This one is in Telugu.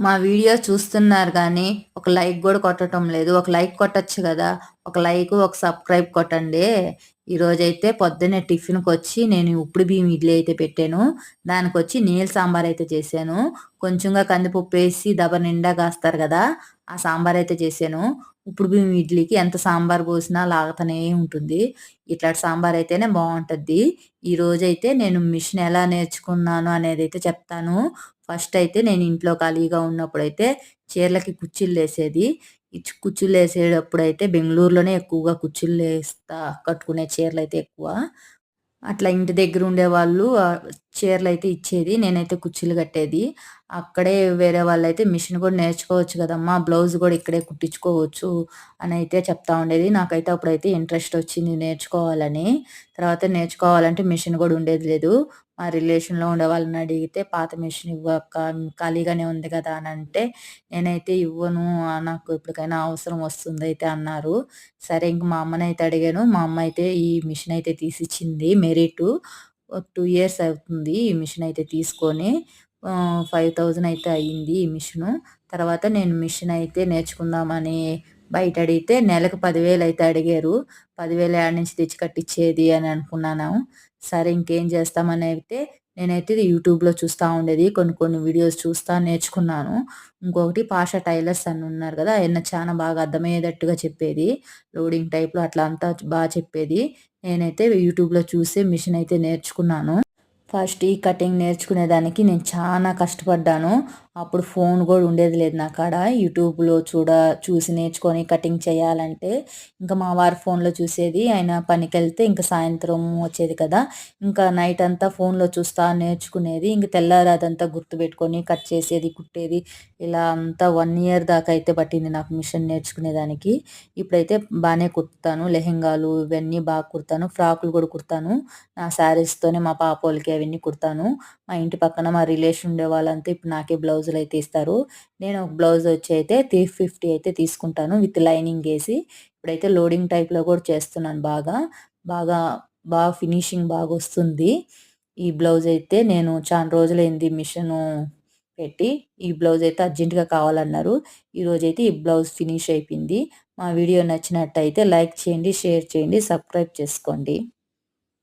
మా వీడియో చూస్తున్నారు కానీ ఒక లైక్ కూడా కొట్టడం లేదు. ఒక లైక్ కొట్టచ్చు కదా. ఒక లైక్ ఒక సబ్స్క్రైబ్ కొట్టండి. ఈరోజైతే పొద్దున్నే టిఫిన్కి వచ్చి నేను ఉప్పుడు బియ్యం ఇడ్లీ అయితే పెట్టాను. దానికి వచ్చి నీళ్ళ సాంబార్ అయితే చేశాను. కొంచెంగా కందిపప్పు వేసి దబ నిండా కాస్తారు కదా ఆ సాంబార్ అయితే చేశాను. ఇప్పుడు బియ్యం ఇడ్లీకి ఎంత సాంబార్ పోసినా లాగుతూనే ఉంటుంది. ఇట్లాంటి సాంబార్ అయితేనే బాగుంటుంది ఈరోజైతే నేను మిషన్ ఎలా నేర్చుకున్నాను అనేది అయితే చెప్తాను. ఫస్ట్ అయితే నేను ఇంట్లో ఖాళీగా ఉన్నప్పుడు అయితే చీరలకి కుచ్చిళ్ళు వేసేది. కుచ్చులు వేసేటప్పుడు అయితే బెంగళూరులోనే ఎక్కువగా కుచ్చులు వేస్తా కట్టుకునే చీరలు అయితే ఎక్కువ. అట్లా ఇంటి దగ్గర ఉండేవాళ్ళు చీరలు అయితే ఇచ్చేది నేనైతే కుర్చీలు కట్టేది. అక్కడే వేరే వాళ్ళు అయితే మిషన్ కూడా నేర్చుకోవచ్చు కదమ్మా బ్లౌజ్ కూడా ఇక్కడే కుట్టించుకోవచ్చు అని అయితే చెప్తా ఉండేది. నాకైతే అప్పుడైతే ఇంట్రెస్ట్ వచ్చింది నేర్చుకోవాలని. తర్వాత నేర్చుకోవాలంటే మిషన్ కూడా ఉండేది లేదు. మా రిలేషన్లో ఉండే వాళ్ళని అడిగితే పాత మిషన్ ఇవ్వక ఖాళీగానే ఉంది కదా అని అంటే నేనైతే ఇవ్వను నాకు ఎప్పటికైనా అవసరం వస్తుంది అయితే అన్నారు. సరే ఇంక మా అమ్మని అయితే అడిగాను. మా అమ్మ అయితే ఈ మిషన్ అయితే తీసిచ్చింది మెరిట్ టూ ఇయర్స్ అవుతుంది ఈ మిషన్ అయితే తీసుకొని ఫైవ్ థౌజండ్ అయితే అయ్యింది ఈ మిషను. తర్వాత నేను మిషన్ అయితే నేర్చుకుందామని బయట అడిగితే నెలకు పదివేలు అయితే అడిగారు. పదివేలు ఏడు నుంచి తెచ్చి కట్టించేది అని అనుకున్నాను. సరే ఇంకేం చేస్తామని అయితే నేనైతే యూట్యూబ్లో చూస్తూ ఉండేది. కొన్ని కొన్ని వీడియోస్ చూస్తా నేర్చుకున్నాను. ఇంకొకటి పాషా టైలర్స్ అని ఉన్నారు కదా ఆయన చాలా బాగా అర్థమయ్యేటట్టుగా చెప్పేది. లోడింగ్ టైప్లో అట్లా అంతా బాగా చెప్పేది. నేనైతే యూట్యూబ్లో చూసి మిషన్ అయితే నేర్చుకున్నాను. ఫస్ట్ ఈ కటింగ్ నేర్చుకునేదానికి నేను చాలా కష్టపడ్డాను. అప్పుడు ఫోన్ కూడా ఉండేది లేదు నా కాడ. యూట్యూబ్లో చూడ చూసి నేర్చుకొని కటింగ్ చేయాలంటే ఇంకా మా వారి ఫోన్లో చూసేది. ఆయన పనికి వెళ్తే ఇంకా సాయంత్రం వచ్చేది కదా. ఇంకా నైట్ అంతా ఫోన్లో చూస్తా నేర్చుకునేది. ఇంక తెల్లారి అదంతా గుర్తుపెట్టుకొని కట్ చేసేది కుట్టేది. ఇలా అంతా వన్ ఇయర్ దాకా అయితే పట్టింది నాకు మిషన్ నేర్చుకునేదానికి. ఇప్పుడైతే బాగానే కుడతాను. లెహెంగాలు ఇవన్నీ బాగా కుడతాను. ఫ్రాకులు కూడా కుడతాను. నా శారీస్తోనే మా పాప వాళ్ళకి అవన్నీ కుడతాను. మా ఇంటి పక్కన మా రిలేషన్ ఉండే వాళ్ళంతా ఇప్పుడు నాకే బ్లౌజ్ బ్లౌజులు అయితే ఇస్తారు. నేను ఒక బ్లౌజ్ వచ్చి అయితే త్రీ ఫిఫ్టీ అయితే తీసుకుంటాను విత్ లైనింగ్ వేసి ఇప్పుడైతే లోడింగ్ టైప్లో కూడా చేస్తున్నాను బాగా. బాగా బాగా ఫినిషింగ్ బాగా వస్తుంది. ఈ బ్లౌజ్ అయితే నేను చాలా రోజులైంది మిషను పెట్టి. ఈ బ్లౌజ్ అయితే అర్జెంటుగా కావాలన్నారు. ఈరోజైతే ఈ బ్లౌజ్ ఫినిష్ అయిపోయింది. మా వీడియో నచ్చినట్టయితే లైక్ చేయండి షేర్ చేయండి సబ్స్క్రైబ్ చేసుకోండి.